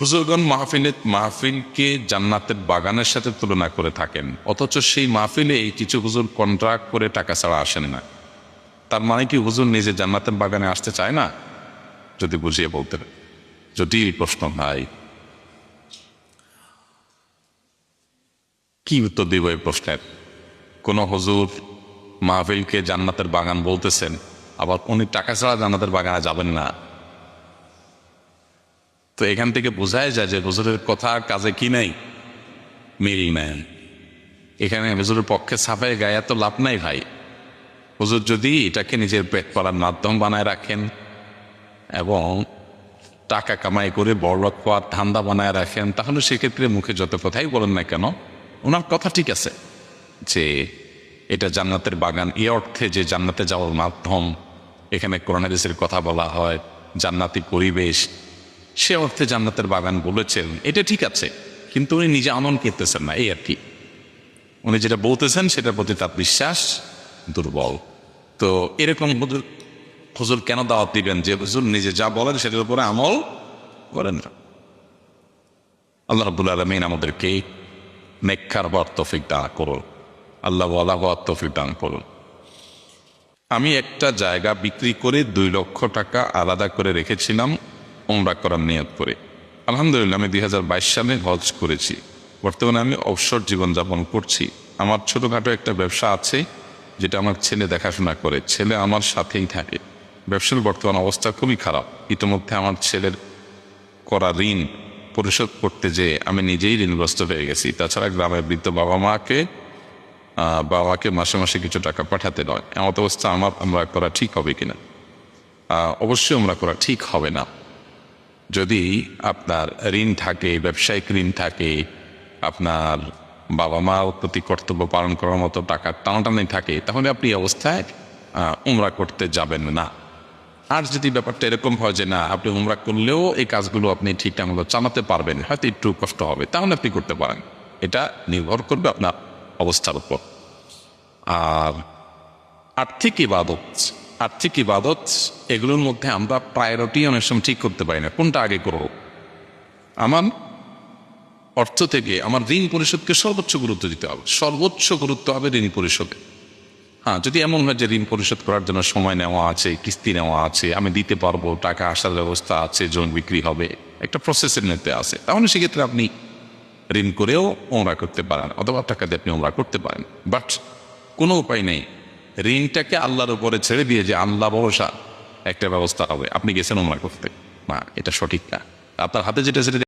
হুজুরগণ মাহফিলে, মাহফিলকে জান্নাতের বাগানের সাথে তুলনা করে থাকেন। অথচ সেই মাহফিলে কিছু হুজুর কন্ট্রাক্ট করে টাকা ছাড়া আসেন না। তার মানে কি হুজুর নিজে জান্নাতের বাগানে আসতে চায় না? যদি বুঝিয়ে বলতেন। যদি এই প্রশ্ন ভাই। কি উত্তর দিব এই প্রশ্নের? কোন হুজুর মাহফিলকে জান্নাতের বাগান বলতেছেন, আবার উনি টাকা ছাড়া জান্নাতের বাগানে যাবেন না। তো এখান থেকে বোঝাই যায় যে হুজুরের কথা কাজে কি নাই। মেরি নেন এখানে হুজুরের পক্ষে সাফাই গায়ে তো লাভ নাই ভাই। হুজুর যদি এটাকে নিজের পেট পালার মাধ্যম বানায় রাখেন এবং টাকা কামাই করে বড়লোক পাওয়ার ধান্দা বানায় রাখেন, তাহলে সেক্ষেত্রে মুখে যত কথাই বলেন না কেন, ওনার কথা ঠিক আছে যে এটা জান্নাতের বাগান। এ অর্থে যে জান্নাতে যাওয়ার মাধ্যম, এখানে করোনাদিসের কথা বলা হয়, জান্নাতি পরিবেশ সে অর্থে জান্নাতের বাগান বলেছেন। এটা ঠিক আছে, কিন্তু উনি নিজে আনন্দ করতেছেন না, এই আর কি। উনি যেটা বলতেছেন, সেটার প্রতি তার বিশ্বাস দুর্বল। তো এরকম হুজুর হুজুর কেন দাওয়াত দিবেন? যে হুজুর নিজে যা বলেন, সেটার উপরে আমল করেন না। আল্লাহ রবুল আলমিন আমাদেরকে নেক্ষার হওয়ার তফিক দান করুন। আল্লাহ আল্লাহ তফিক দান করুন। আমি একটা জায়গা বিক্রি করে দুই লক্ষ টাকা আলাদা করে রেখেছিলাম। ওমরা করার নিয়ত করে। আলহামদুলিল্লাহ, আমি দুই হাজার বাইশ সালে হজ করেছি। বর্তমানে আমি অবসর জীবনযাপন করছি। আমার ছোটোখাটো একটা ব্যবসা আছে, যেটা আমার ছেলে দেখাশোনা করে। ছেলে আমার সাথেই থাকে। ব্যবসার বর্তমান অবস্থা খুবই খারাপ। ইতিমধ্যে আমার ছেলের করা ঋণ পরিশোধ করতে যে আমি নিজেই ঋণগ্রস্ত হয়ে গেছি। তাছাড়া গ্রামের বৃদ্ধ বাবা মাকে বাবাকে মাসে মাসে কিছু টাকা পাঠাতে নয়। এমন অবস্থা আমার আমরা করা ঠিক হবে কিনা? অবশ্যই আমরা করা ঠিক হবে না। যদি আপনার ঋণ থাকে, ব্যবসায়িক ঋণ থাকে, আপনার বাবা মা প্রতি কর্তব্য পালন করার মতো টাকা টানাটানি থাকে, তাহলে আপনি অবস্থায় উমরা করতে যাবেন না। আর যদি ব্যাপারটা এরকম হয় যে না, আপনি উমরা করলেও এই কাজগুলো আপনি ঠিকঠাক মতো চালাতে পারবেন, হয়তো একটু কষ্ট হবে, তাহলে আপনি করতে পারেন। এটা নির্ভর করবে আপনার অবস্থার উপর। আর আর্থিক ইবাদত আর্থিক ইবাদত, এগুলোর মধ্যে আমরা প্রায়োরিটি অনেক সময় ঠিক করতে পারি না। কোনটা আগে করব? আমার অর্থ থেকে আমার ঋণ পরিশোধকে সর্বোচ্চ গুরুত্ব দিতে হবে। সর্বোচ্চ গুরুত্ব হবে ঋণ পরিশোধে। হ্যাঁ যদি এমন হয় যে ঋণ পরিশোধ করার জন্য সময় নেওয়া আছে, কিস্তি নেওয়া আছে, আমি দিতে পারব, টাকা আসার ব্যবস্থা আছে, জমি বিক্রি হবে, একটা প্রসেসের নিতে আছে, তাহলে সেক্ষেত্রে আপনি ঋণ করেও ওমরা করতে পারেন, অথবা টাকা দিয়ে আপনি ওমরা করতে পারেন। বাট কোনো উপায় নেই। ঋণটাকে আল্লাহর উপরে ছেড়ে দিয়ে যে আল্লাহ ভরসা, একটা ব্যবস্থা হবে। আপনি গেছেন ওমরা করতে। না এটা সঠিক না। আপনার হাতে যেটা সেটা